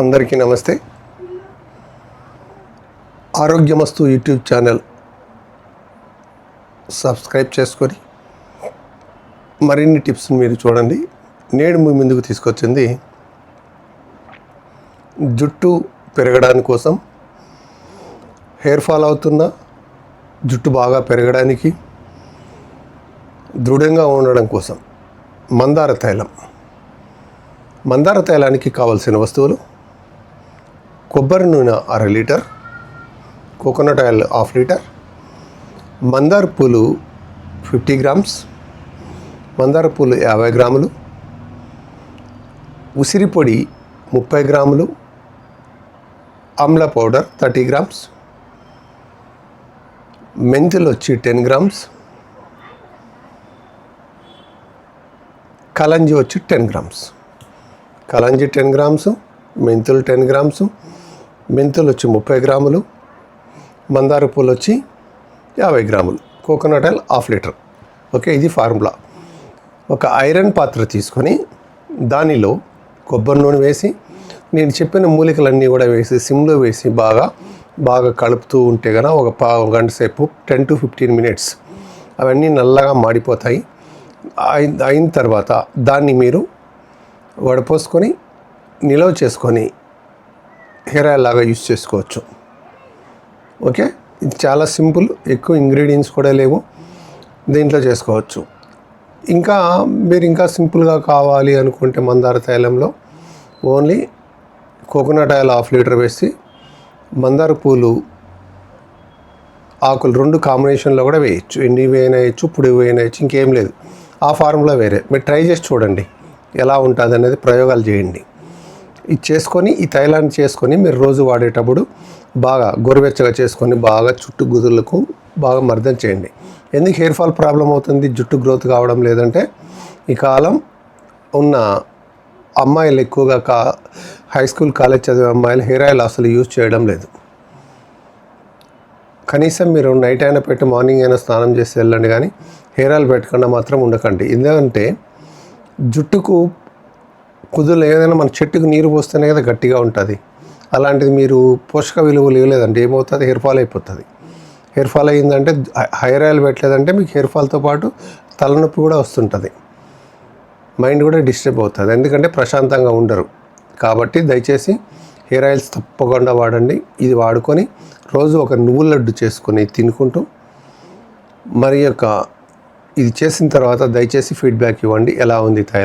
అందరికీ నమస్తే. ఆరోగ్యమస్తు YouTube channel subscribe చేసుకొని మరిన్ని టిప్స్ మీరు చూడండి. నేడు మీ ముందుకు తీసుకొచ్చింది జుట్టు పెరగడానికి కోసం హెయిర్ ఫాల్ అవుతున్న జుట్టు బాగా పెరగడానికి దృఢంగా ఉండడం కోసం మందార తైలం. మందార తైలానికి కావలసిన వస్తువులు కొబ్బరి నూనె అర litre coconut oil half litre మందార పూలు ఫిఫ్టీ గ్రామ్స్ మందార పూలు యాభై గ్రాములు ఉసిరి పొడి ముప్పై గ్రాములు ఆమ్ల పౌడర్ థర్టీ గ్రామ్స్ మెంతులు వచ్చి టెన్ గ్రామ్స్ కలంజి వచ్చి టెన్ గ్రామ్స్. కలంజి టెన్ గ్రామ్స్ మెంతులు టెన్ గ్రామ్స్ మెంతులు వచ్చి ముప్పై గ్రాములు మందార పూలు వచ్చి యాభై గ్రాములు. Coconut oil half litre. Okay ఇది ఫార్ములా. ఒక ఐరన్ పాత్ర తీసుకొని దానిలో కొబ్బరి నూనె వేసి నేను చెప్పిన మూలికలన్నీ కూడా వేసి సిమ్లో వేసి బాగా బాగా కలుపుతూ ఉంటే కనుక ఒక పావు గంట సేపు టెన్ టు ఫిఫ్టీన్ మినిట్స్ అవన్నీ నల్లగా మాడిపోతాయి. అయిన అయిన తర్వాత దాన్ని మీరు వడపోసుకొని నిలవ చేసుకొని హెయిర్ ఆయిల్ లాగా యూస్ చేసుకోవచ్చు. ఓకే? ఇది చాలా సింపుల్ ఎక్కువ ఇంగ్రీడియంట్స్ కూడా లేవు. దీంట్లో చేసుకోవచ్చు. ఇంకా మీరు ఇంకా సింపుల్గా కావాలి అనుకుంటే మందార తైలంలో only coconut oil half litre వేసి మందార పూలు ఆకులు రెండు కాంబినేషన్లో కూడా వేయచ్చు. ఎండి వేయన వేయచ్చు పొడి వేయన వేయచ్చు ఇంకేం లేదు. ఆ ఫార్ములా వేరే. మీరు ట్రై చేసి చూడండి. ఎలా ఉంటుంది అనేది ప్రయోగాలు చేయండి. ఇది చేసుకొని ఈ తైలాన్ని చేసుకొని మీరు రోజు వాడేటప్పుడు బాగా గోరువెచ్చగా చేసుకొని బాగా చుట్టు గుదులకు బాగా మర్దం చేయండి. ఎందుకు హెయిర్ ఫాల్ ప్రాబ్లం అవుతుంది? జుట్టు గ్రోత్ కావడం లేదంటే ఈ కాలం ఉన్న అమ్మాయిలు ఎక్కువగా కా హై స్కూల్ కాలేజ్ చదివే అమ్మాయిలు హెయిర్ ఆయిల్ అసలు యూజ్ చేయడం లేదు. కనీసం మీరు నైట్ అయినా పెట్టి మార్నింగ్ అయినా స్నానం చేసి వెళ్ళండి కానీ హెయిర్ ఆయిల్ పెట్టకుండా మాత్రం ఉండకండి. ఎందుకంటే జుట్టుకు కుదులు ఏదైనా మన చెట్టుకు నీరు పోస్తేనే కదా గట్టిగా ఉంటుంది. అలాంటిది మీరు పోషక విలువలు ఇవ్వలేదంటే ఏమవుతుంది? హెయిర్ ఫాల్ అయిపోతుంది. హెయిర్ ఫాల్ అయ్యిందంటే హెయిర్ ఆయిల్ పెట్టలేదంటే మీకు హెయిర్ ఫాల్తో పాటు తలనొప్పి కూడా వస్తుంటుంది. మైండ్ కూడా డిస్టర్బ్ అవుతుంది. ఎందుకంటే ప్రశాంతంగా ఉండరు. కాబట్టి దయచేసి హెయిర్ ఆయిల్స్ తప్పకుండా వాడండి. ఇది వాడుకొని రోజు ఒక నువ్వుల లడ్డు చేసుకొని తినుకుంటూ మరి యొక్క ఇది చేసిన తర్వాత దయచేసి ఫీడ్బ్యాక్ ఇవ్వండి. ఎలా ఉంది? తైలం